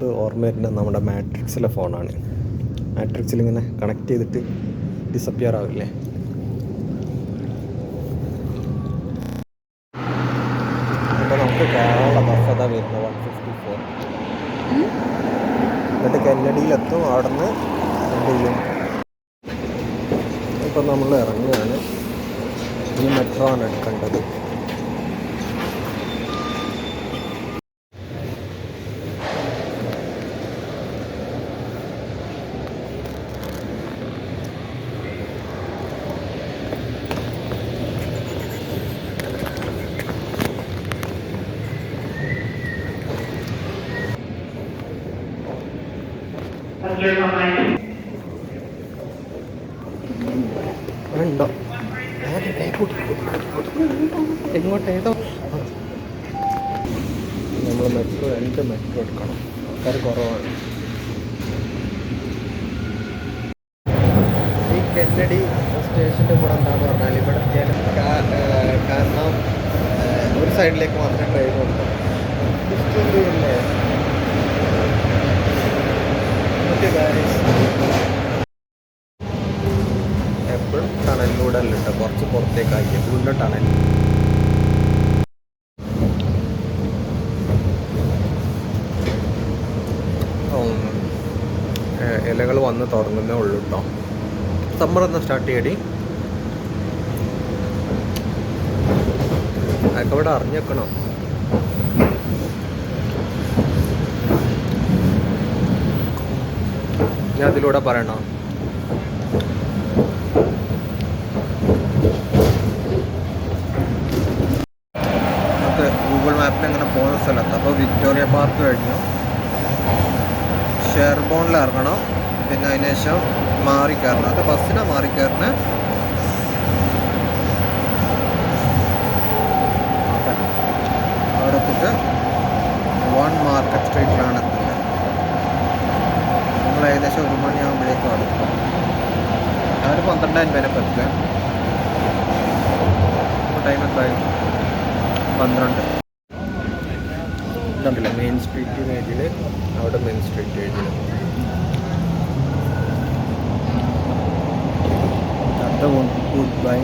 ഇത് ഓർമ്മ വരുന്നത് നമ്മുടെ മാട്രിക്സിലെ ഫോണാണ്. മാട്രിക്സിൽ ഇങ്ങനെ കണക്ട് ചെയ്തിട്ട് ഡിസപ്പിയർ ആവില്ലേ? അപ്പോൾ നമുക്ക് കേരള ബസ് അതാ വരുന്നത് വൺ ഫിഫ്റ്റി ഫോർ എന്നിട്ട് കന്നഡിയിലെത്തും. അവിടെ നിന്ന് എന്ത് ചെയ്യും ഇപ്പം നമ്മൾ ഇറങ്ങുകയാണ് ഈ മെട്രോ ആണ് എടുക്കേണ്ടത് ഉണ്ടോ? എങ്ങോട്ട് ഏതോ നമ്മൾ മെട്രോ രണ്ട് മെട്രോ എടുക്കണം. ആൾക്കാർ കുറവാണ്. ഈ കെന്നഡി സ്റ്റേഷന്റെ കൂടെ ഇലകൾ വന്ന് തുടങ്ങുന്നേ ഉള്ളൂ കേട്ടോ സമ്മർ ഒന്ന് സ്റ്റാർട്ട് ചെയ്യടി. അതൊക്കെ ഇവിടെ അറിഞ്ഞേക്കണോ ഞാൻ അതിലൂടെ പറയണോ? ഗൂഗിൾ മാപ്പിൽ ഇങ്ങനെ പോകുന്ന സ്ഥലത്ത്. അപ്പോൾ വിക്ടോറിയ പാർക്ക് കഴിഞ്ഞു. ഷെയർബോണിൽ ഇറങ്ങണം. ശേഷം മാറി കയറണം അത് ബസ്സിനാണ് മാറി കയറണേ അവിടെ എത്തിയിട്ട് വൺ മാർക്കറ്റ് സ്ട്രീറ്റിലാണ് എത്തുന്നത്. നമ്മൾ ഏകദേശം ഒരു മണിയാകുമ്പോഴേക്കും അടുക്കും അവർ പന്ത്രണ്ട് പേരെ എത്തുക ടൈം എത്രയായി പന്ത്രണ്ട്. ഇതുണ്ടല്ലോ മെയിൻ സ്ട്രീറ്റ് ഏജിൽ അവിടെ മെയിൻ സ്ട്രീറ്റ് ഏജിൽ അടുത്ത ഗുഡ് ബൈ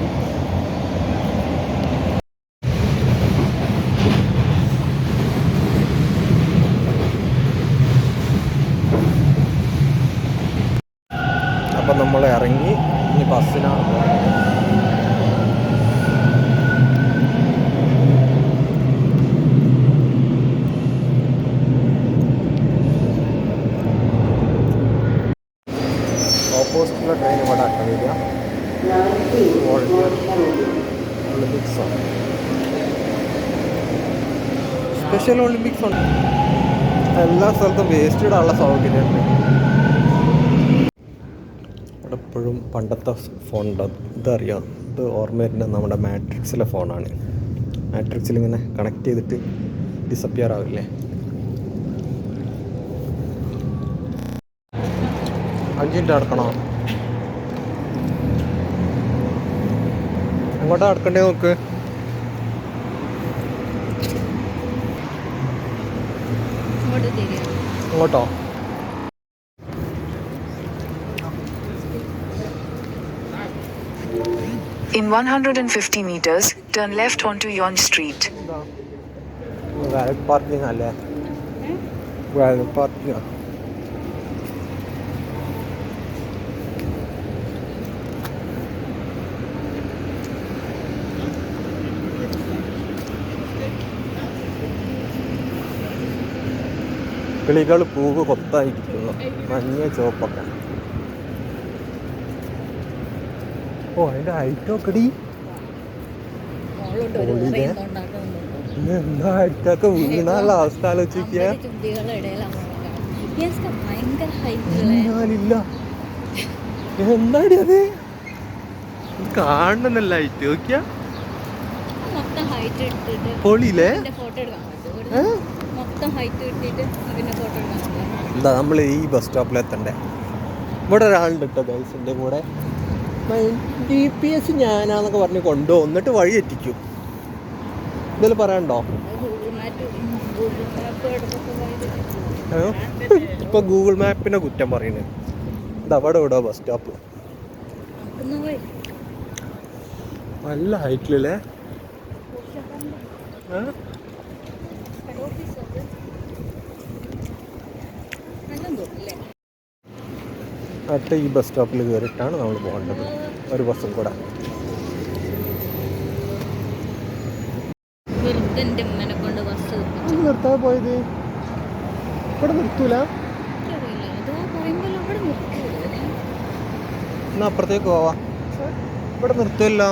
അപ്പം നമ്മൾ ഇറങ്ങി ഇനി ബസ്സിനാണ് പോകുന്നത് ഓപ്പോസിറ്റുള്ള ട്രെയിൻ ഇവിടെ വരിക. സ്പെഷ്യൽ ഒളിമ്പിക്സ് ഉണ്ട്. എല്ലാ സ്ഥലത്തും വേസ്റ്റ് ഇടാനുള്ള സൗകര്യമുണ്ട്. എപ്പോഴും പണ്ടത്തെ ഫോൺ ഇതറിയാം? ഇത് ഓർമ്മ വരുന്നത് നമ്മുടെ മാട്രിക്സിലെ ഫോണാണ് മാട്രിക്സിൽ ഇങ്ങനെ കണക്ട് ചെയ്തിട്ട് ഡിസപ്പിയർ ആവില്ലേ? അഞ്ചിന്റെ അടക്കണോ എങ്ങോട്ടാ നടക്കണ്ടേ നോക്ക്. അങ്ങോട്ടോ In 150 meters, turn left onto Yon Street. Parking അല്ലേ? പാർക്കിംഗ് കിളികൾ പൂവ് കൊത്തായിരിക്കുന്നു. മഞ്ഞ ചുവപ്പൊക്കെ. ഓ അതിന്റെ ഹൈറ്റ് നോക്കടി. മോളുണ്ട് ഒരു ഓളിലെ? ഉറ എന്തോ ഉണ്ടാക്കുന്നുണ്ട്. ഇന്ന് എന്താ ഹൈറ്റൊക്കെ വീണാനുള്ള അവസ്ഥ ആലോചിക്കുക എന്താടി അത്? കാണുന്നല്ല ഹൈറ്റ് നോക്കിയാ. ഹൈറ്റ് ഇട്ടിട്ട് പൊളിയില്ലേ? ഫോട്ടോ എടുക്കാൻ? മൊത്തം ഹൈറ്റ് ഇട്ടിട്ട് പിന്നെ ഫോട്ടോ എന്താ നമ്മൾ ഈ ബസ് സ്റ്റോപ്പിൽ എത്തണ്ടേ. ഇവിടെ ഒരാളുണ്ട് കേട്ടോ ഗൈസിന്റെ കൂടെ. ഡി പി എസ് ഞാനാന്നൊക്കെ പറഞ്ഞ് കൊണ്ടുപോകും എന്നിട്ട് വഴി എത്തിക്കും. ഇതിൽ പറയണ്ടോ ഇപ്പൊ ഗൂഗിൾ മാപ്പിനെ കുറ്റം പറയുന്നത് ഇത് അവിടെ ഇവിടെ ബസ് സ്റ്റോപ്പ് നല്ല ഹൈറ്റിലല്ലേ ഹെഡ് ഓഫീസ് അത് നല്ല തോന്നില്ലേ അടുത്ത ഈ ബസ് സ്റ്റോപ്പിൽ കയറിയിട്ടാണ് നമ്മൾ പോകേണ്ടത്. ഒരു ബസ്സും കൂടെ. നിർത്താതെ പോയത്? ഇവിടെ നിർത്തൂല? എന്നാ അപ്പുറത്തേക്ക് പോവാ. ഇവിടെ നിർത്തുമല്ലോ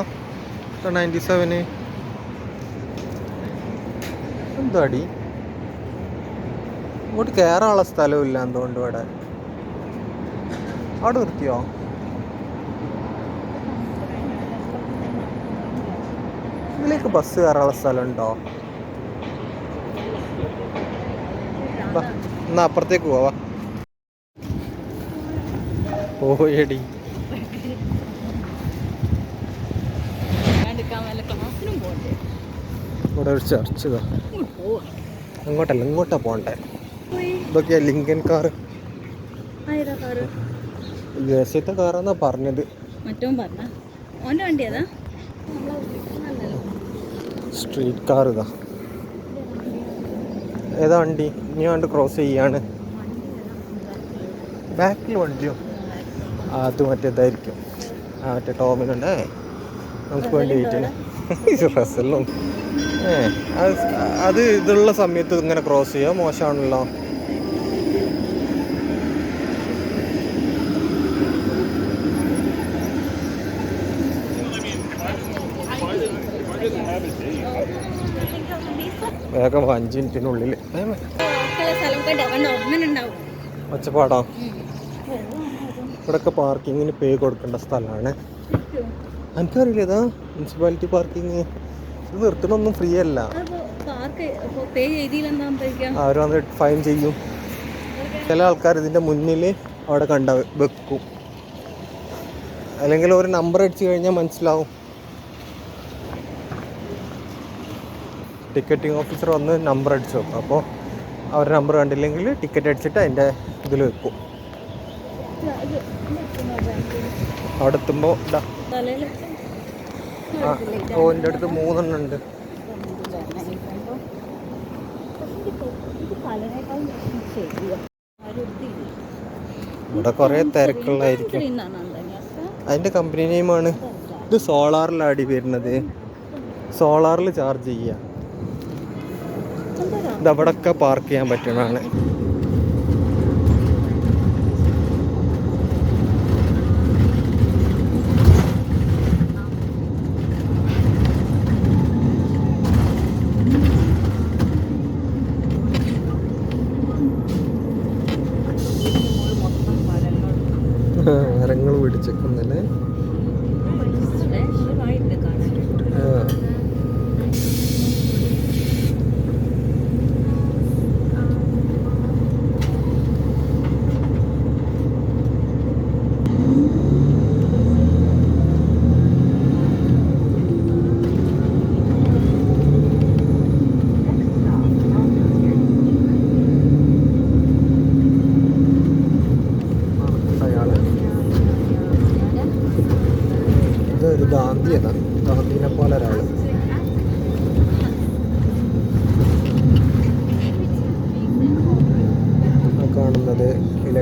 നയന്റി സെവന് എന്താടി? ഇങ്ങോട്ട് കയറാനുള്ള സ്ഥലമില്ല എന്തുകൊണ്ട് ഇവിടെ? അവിടെ നിർത്തിയോ? ഇതിലേക്ക് ബസ് കയറാനുള്ള സ്ഥലമുണ്ടോ? എന്നാ അപ്പുറത്തേക്ക് പോവാ പോകണ്ടേ ഇവിടെ ഒരു ചർച്ച് അങ്ങോട്ടല്ല ഇങ്ങോട്ടാ പോണ്ടേ ഇതൊക്കെയാ ലിങ്കൻ കാർ ദേശത്തെ കാറാന്നാ പറഞ്ഞത്. മറ്റവും പറഞ്ഞ? ഓന്റെ വണ്ടി ഏതാ? നല്ലല്ലോ സ്ട്രീറ്റ് കാർ ഇതാ. ഏതാ വണ്ടി? ഇനി വേണ്ട ക്രോസ് ചെയ്യാണ്. ബാക്കിൽ വണ്ടിയോ? അത് മറ്റേതായിരിക്കും ആ മറ്റേ ടോമിനുണ്ടേ നമുക്ക് വേണ്ടി വെയിറ്റ് റസലും ഏ അത് അത് ഇതുള്ള സമയത്ത് ഇങ്ങനെ ക്രോസ് ചെയ്യുക മോശമാണല്ലോ. വേഗം അഞ്ച് മിനിറ്റിനുള്ളിൽ. ഒച്ചപ്പാടോ? ഇവിടൊക്കെ പാർക്കിങ്ങിന് പേ കൊടുക്കേണ്ട സ്ഥലമാണ്. എനിക്കറിയില്ല ഇതാ മുനിസിപ്പാലിറ്റി പാർക്കിങ് ഇത് നിർത്തണമൊന്നും ഫ്രീ അല്ല. അവർ വന്ന് ഫൈൻ ചെയ്യും. ചില ആൾക്കാർ ഇതിന്റെ മുന്നിൽ അവിടെ കണ്ട വെക്കും. അല്ലെങ്കിൽ ഒരു നമ്പർ അടിച്ചു കഴിഞ്ഞാൽ മനസ്സിലാവും. ടിക്കറ്റിംഗ് ഓഫീസർ വന്ന് നമ്പർ അടിച്ചു. വെക്കും അപ്പോൾ അവരുടെ നമ്പർ കണ്ടില്ലെങ്കിൽ ടിക്കറ്റ് അടിച്ചിട്ട് അതിന്റെ ഇതിൽ വെക്കും. അവിടെ എത്തുമ്പോൾ ഇതാ ഓ എന്റെ അടുത്ത് മൂന്നെണ്ണം ഉണ്ട്. ഇവിടെ കുറേ തിരക്കുള്ളതായിരിക്കും. അതിന്റെ കമ്പനി നെയിമാണ് ഇത് സോളാറിലാടി വരുന്നത്. സോളാറിൽ ചാർജ് ചെയ്യുക ഇത് അവിടെയൊക്കെ പാർക്ക് ചെയ്യാൻ പറ്റുന്നതാണ്. മരങ്ങൾ പിടിച്ചേക്കുന്നല്ലേ?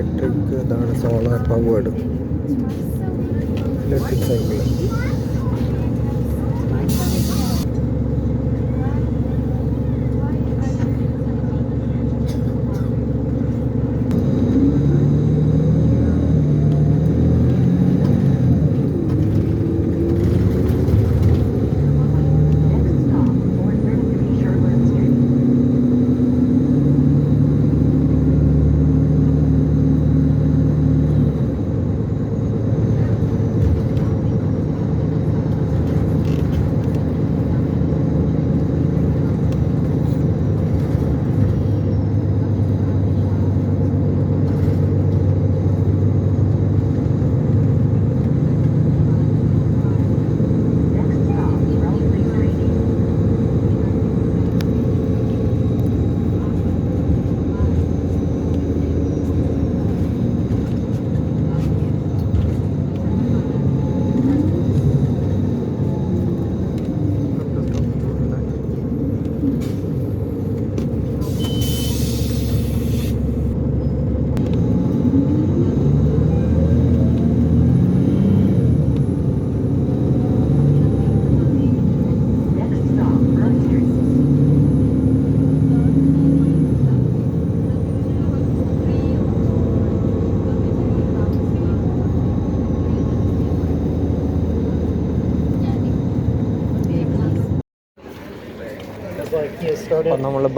ഇലക്ട്രിക് ഇതാണ് solar powered electric cycle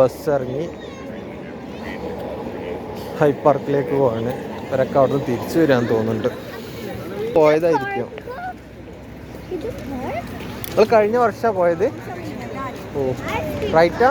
bus ഇറങ്ങി ഹൈ പാർക്കിലേക്ക് പോവാണ്. ഇവരൊക്കെ അവിടെ നിന്ന് തിരിച്ചു വരാൻ തോന്നുന്നുണ്ട്. പോയതായിരിക്കും. നിങ്ങൾ കഴിഞ്ഞ വർഷമാണ് പോയത്? ഓ റൈറ്റാ?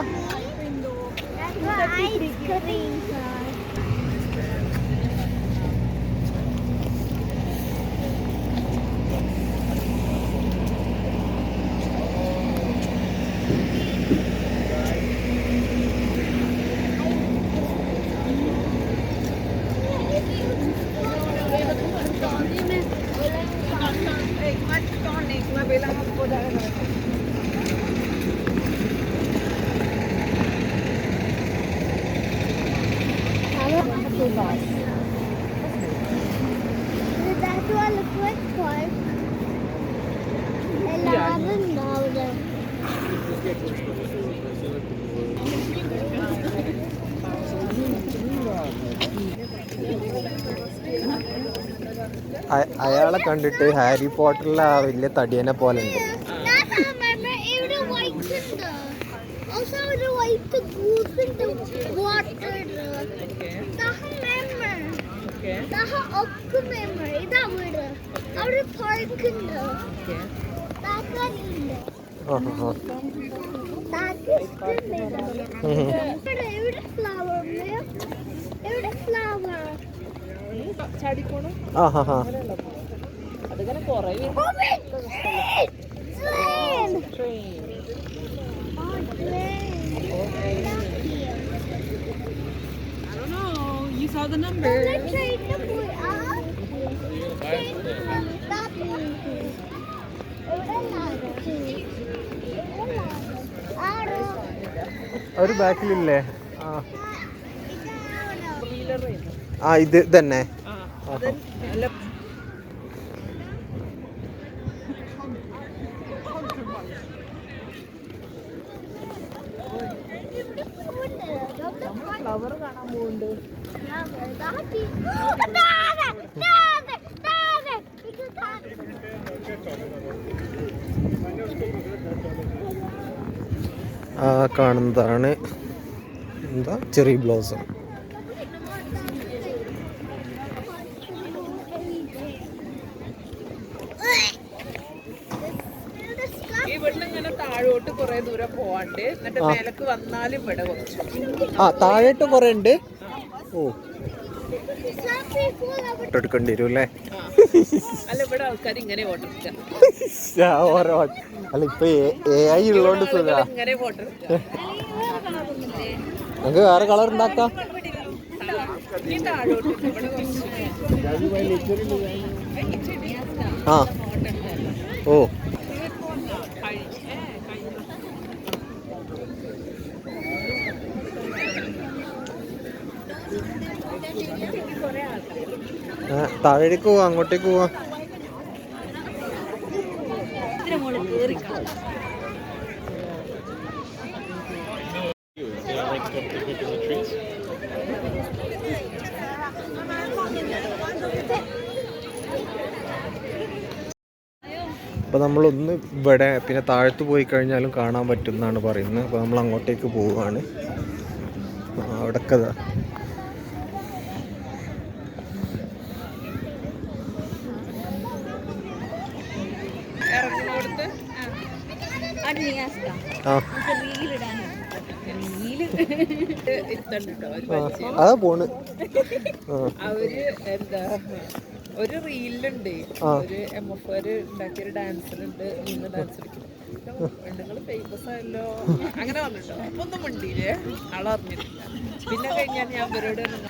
അയാളെ കണ്ടിട്ട് ഹാരി പോട്ടറിലെ ആ വലിയ തടിയനെ പോലെ ഉണ്ട്. ഫ്ലവർ ആ ഹാ ഹാ. You saw the number. ഒരു ബാക്കിലില്ലേ? ആ. ആ ഇത് തന്നെ ആ കാണുന്നതാണ്. എന്താ? Cherry blossom. ആ ഇങ്ങനെ താഴോട്ട് കുറെ ദൂരം പോവാണ്ട്. എന്നിട്ട് ആ. വന്നാലും ഇവിടെ ആ താഴോട്ട് കുറേ ഉണ്ട്. ഓ. ഫോട്ടോ എടുക്കേണ്ടി വരും അല്ലേ ഓരോ അല്ല ഇപ്പൊ എ ഐ ഉള്ളോണ്ട് സുഖാ. നമുക്ക് വേറെ കളർ ഉണ്ടാക്കാം? ആ. ഓ ആ, താഴേക്ക് പോവാ അങ്ങോട്ടേക്ക് പോവാ. അപ്പോൾ നമ്മളൊന്ന് ഇവിടെ പിന്നെ താഴത്ത് പോയി കഴിഞ്ഞാലും കാണാൻ പറ്റും എന്നാണ് പറയുന്നത്. അപ്പോൾ നമ്മൾ അങ്ങോട്ടേക്ക് പോവുകയാണ് ആ, അതാ പോണ്. ആ. അവർ എന്താ ഒരു റീലുണ്ട് ഒരു എം എഫ് ഉണ്ടാക്കിയ ഒരു ഡാൻസർ ഉണ്ട് നിന്ന് ഡാൻസ് കളിക്കും പെണ്ണുങ്ങൾ ഫേമസ് ആയല്ലോ. അങ്ങനെ വന്നിട്ടോ? അപ്പൊ ഒന്നും മിണ്ടിയില്ലേ? ആളറിഞ്ഞിട്ടില്ല പിന്നെ കഴിഞ്ഞാൽ ഞാൻ അവരോട് പറഞ്ഞു,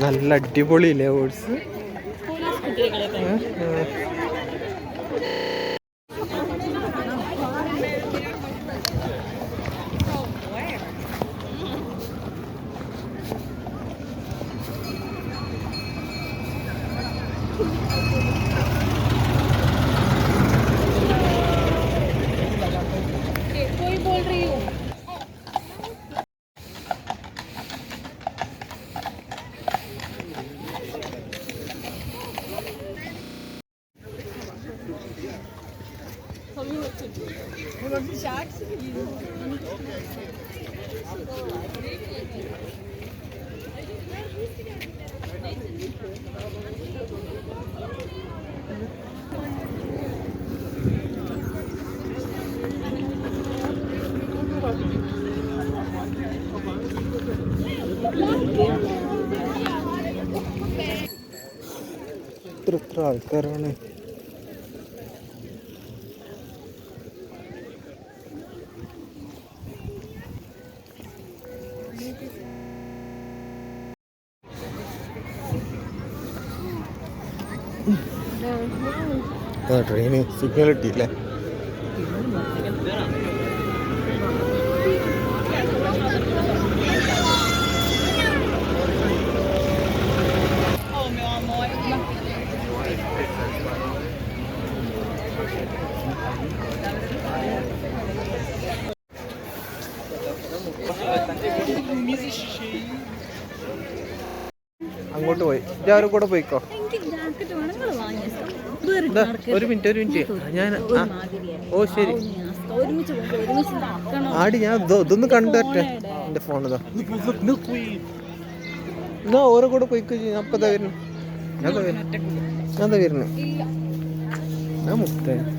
നല്ല അടിപൊളിയില്ലേ ഓട്സ് ഇത്ര ആൾക്കാരാണ്. ട്രെയിന് സിഗ്നൽ കിട്ടിയില്ലേ? അങ്ങോട്ട് കൂടെ പോയിക്കോ. ഒരു മിനിറ്റ് ഒരു മിനിറ്റ് ഞാൻ ഓ ശരി. ആടി ഞാൻ ഇതോ- ഇതൊന്ന് കണ്ടട്ടെ. എന്റെ ഫോൺ ഇതാ. എന്നാ ഓരോ കൂടെ പോയിക്കോ. ഞാൻ വരുന്നു. ഞാൻ വരുന്നു. ഞാൻ വരുന്നു. ഞാൻ മുത്തേ.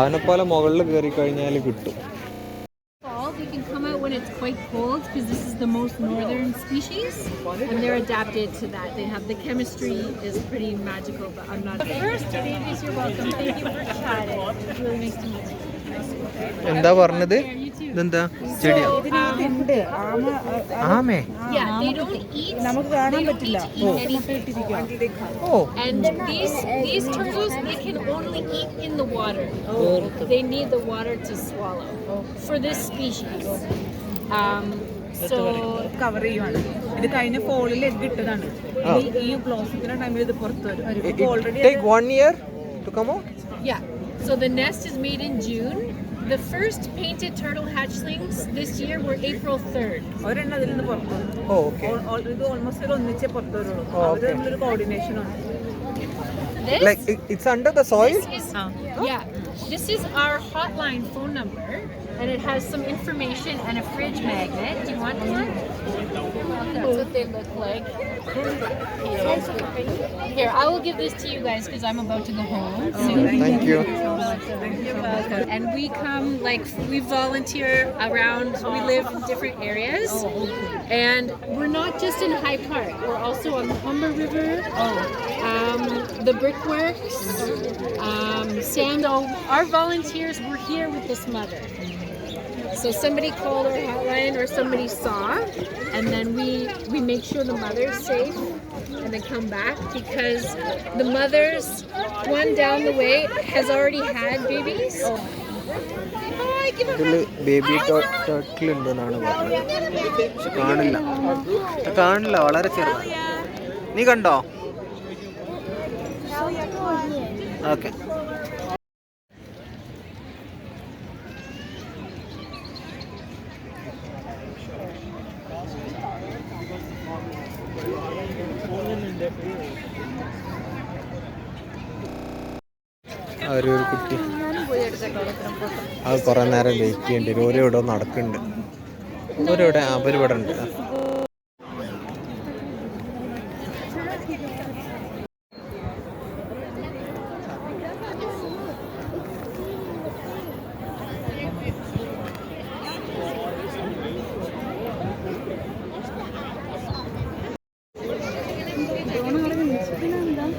അവനെപ്പോലെ മുകളിൽ കയറി കഴിഞ്ഞാൽ കിട്ടും when it's quite cold because this is the most northern species and they're adapted to that. They have the chemistry is pretty magical, but I'm not. First, Davies, you're welcome. Thank you for chatting. It's really nice to meet you. എന്താ പറഞ്ഞത് ഇതെന്താ ചെടിയാ ആമേ. നമുക്ക് കാണാൻ പറ്റില്ല ഓ they need the water to swallow for this species. Um, so cover ചെയ്യുവാണ് ഇത് കഴിഞ്ഞ ഫോളിൽ എഗ് ഇട്ടതാണ് ഈ ബ്ലോസത്തിന്റെ ടൈമിൽ ഇത് പുറത്ത് വരും already take one year to come out Yeah. So the nest is made in June. The first painted turtle hatchlings this year were April 3rd. ഒരെണ്ണം അതിൽ നിന്ന് പുറത്ത് വരും ഓ ഓക്കെ ഓൾ- ഓൾ- ഇത് ഓൾമോസ്റ്റ് ഒരു ഒന്നിച്ചേ പുറത്ത് വരുള്ളൂ Oh, അവർ okay. തമ്മിലൊരു കോർഡിനേഷൻ ഉണ്ട് This, like it's under the soil this is yeah. This is our hotline phone number, and it has some information and a fridge magnet. Do you want one? That's what they look like. Here, I will give this to you guys because I'm about to go home. Oh, thank you. And we come like we volunteer around. We live in different areas, oh, and we're not just in High Park. We're also on the Humber River. Oh. Um, the brickworks, um, our volunteers were here with this mother. So somebody called our hotline or somebody saw, and then we we make sure the mother's safe, and then come back because the mother's one down the way has already had babies. ഇതിൽ baby ടോട്ടിൽ ഉണ്ടെന്നാണ് പറഞ്ഞത് പക്ഷെ കാണില്ല ഇത് കാണില്ല വളരെ ചെറുതാണ് നീ കണ്ടോ ഓക്കെ ഒരു കുട്ടി. അത് കുറേ നേരം വെയിറ്റ് ചെയ്യേണ്ടി വരും. ഓരോ ഇവിടെ നടക്കുന്നുണ്ട് ഓരോ ഇവിടെ അവരിവിടെ ഉണ്ട്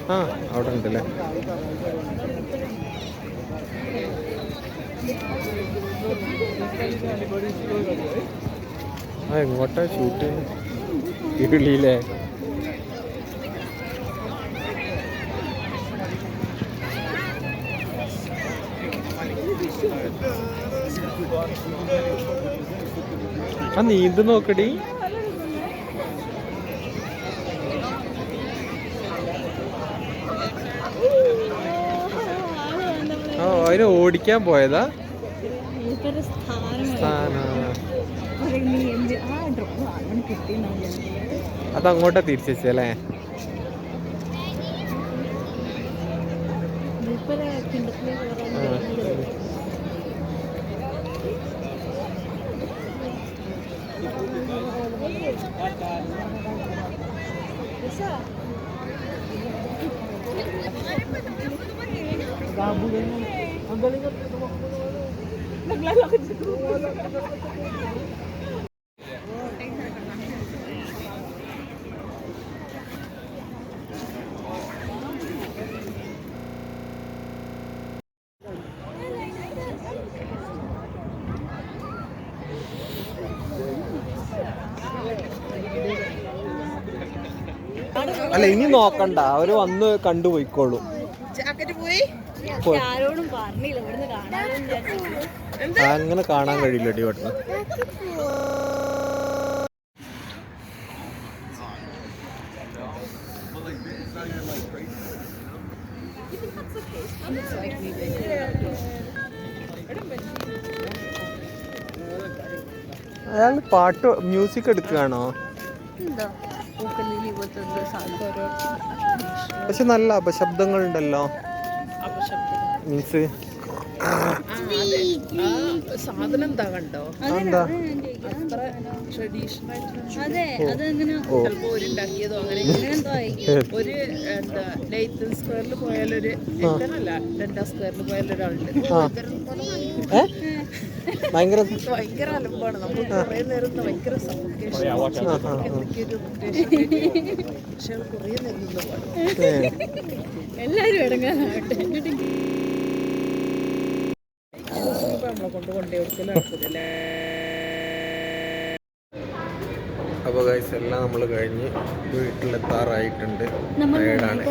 ആ. ഉണ്ടല്ലേ ആ ഷൂട്ട് ഇരുളിയില്ലേ ആ നീന്ത് നോക്കടി. ആ അതിന് ഓടിക്കാൻ പോയതാ? സ്ഥാനം സ്ഥാനാ. പറയും, നീ എന്ത് ആ ഡ്രോൺ അങ്ങനെ കിട്ടിയെന്നാണ് അത് അല്ല ഇനി നോക്കണ്ട. അവർ വന്ന് കണ്ടുപോയിക്കോളൂ. അങ്ങനെ കാണാൻ കഴിയില്ലടി ഇവിടുന്ന്. അയാൾ പാട്ട് മ്യൂസിക് എടുക്കുകയാണോ? എന്താ? പൂക്കല്ലിൽ പക്ഷെ നല്ല അപശബ്ദങ്ങൾ ഉണ്ടല്ലോ മീൻസ് സാധനം എന്താ കണ്ടോ എന്താ അത്ര ട്രഡീഷണൽ ആയിട്ടുള്ള അതെ അതെങ്ങനെ? ഓ. ചിലപ്പോ ഒരു ഉണ്ടാക്കിയതോ അങ്ങനെ അങ്ങനെ എന്തോ ആയിരിക്കും ഒരു എന്താ ലെയ്ത്തൻ സ്ക്വയറിൽ പോയാലൊരു ഒരു രണ്ടാം സ്ക്വയറിൽ പോയാലൊരാളുണ്ട്. ഏ? ഭയങ്കര ഭയങ്കര അലമ്പാണ്. നമ്മൾ കുറേ നേരം ഭയങ്കര സഫോക്കേഷൻ. എന്തൊക്കെയൊരു പക്ഷെ കുറേ നേരം എല്ലാരും ഇടങ്ങാനാവട്ടെ നമ്മളെ കൊണ്ട് കൊണ്ടേ കൊടുക്കൽ അപ്പോൾ ഗൈസ് എല്ലാം നമ്മൾ കഴിഞ്ഞ് വീട്ടിലെത്താറായിട്ടുണ്ട്. ടയേർഡാണ്